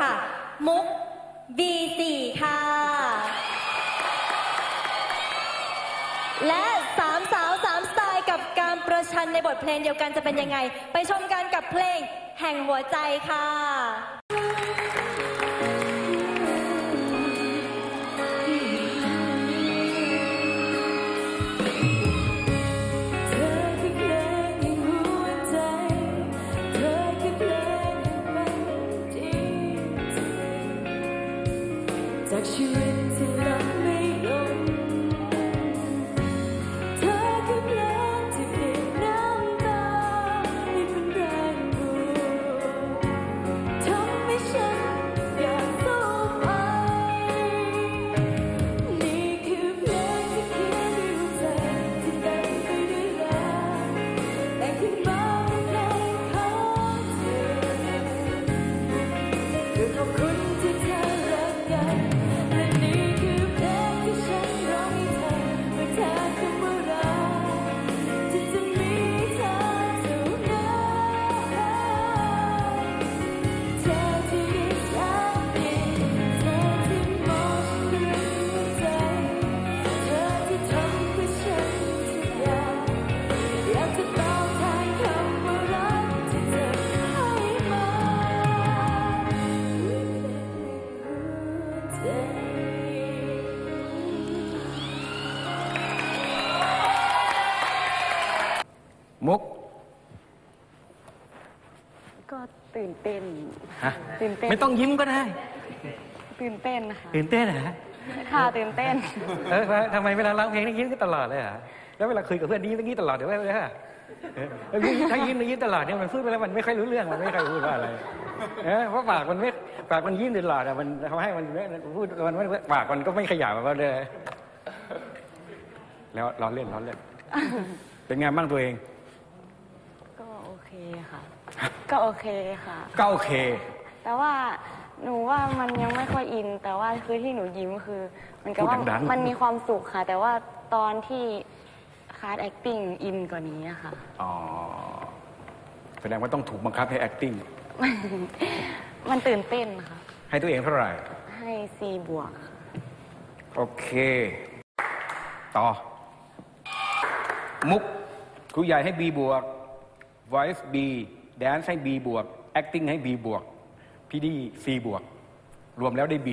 ค่ะ มุก B4 ค่ะ และสามสาวสามสไตล์กับการประชันในบทเพลงเดียวกันจะเป็นยังไง ไปชมกันกับเพลงแห่งหัวใจค่ะ จากชีวิตที่เราไม่ลงเธอคือเพลงที่เปลี่ยนน้ำตาให้เป็นแรงบวกทำให้ฉันอยากสู้ไป นี่คือเพลงที่เขียนด้วยหัวใจที่เต็มไปด้วยรักแต่งขึ้นมาเป็นเพลงของเธอเพื่อขอบคุณ มุก ก็ตื่นเต้น ฮะ ตื่นเต้น ไม่ต้องยิ้มก็ได้ ตื่นเต้นค่ะ ตื่นเต้นเหรอค่ะตื่นเต้น เออทำไมเวลาร้องเพลงนี่ยิ้มกันตลอดเลยเหรอแล้วเวลาคุยกับเพื่อนนี่ยิ้มอย่างนี้ตลอดเดี๋ยวไม่เลยฮะเออแล้วถ้ายิ้มยิ้มตลอดเนี่ยมันพูดไปแล้วมันไม่ค่อยรู้เรื่องมันไม่ค่อยพูดว่าอะไรเออเพราะปากมันไม่ปากมันยิ้มตลอดอะมันทำให้มันพูดมันไม่ปากมันก็ไม่ขยับมันก็เลยแล้วร้อนเล่นร้อนเล่นเป็นไงบ้างตัวเองก็โอเคค่ะ ก็โอเคค่ะ ก็โอเค แต่ว่าหนูว่ามันยังไม่ค่อยอิน แต่ว่าคือที่หนูยิ้มคือ มันกับว่าพูดดังๆ มันมีความสุขค่ะ แต่ว่าตอนที่คลาส acting อินกว่านี้อะค่ะ อ๋อ แสดงว่าต้องถูกบังคับให้ acting มันตื่นเต้นค่ะ ให้ตัวเองเท่าไหร่ ให้ C บวกค่ะ โอเค ต่อ มุกครูใหญ่ให้ B บวก voice B dance ให้ B บวก acting ให้ B บวกพี่ดี C บวก รวมแล้วได้ B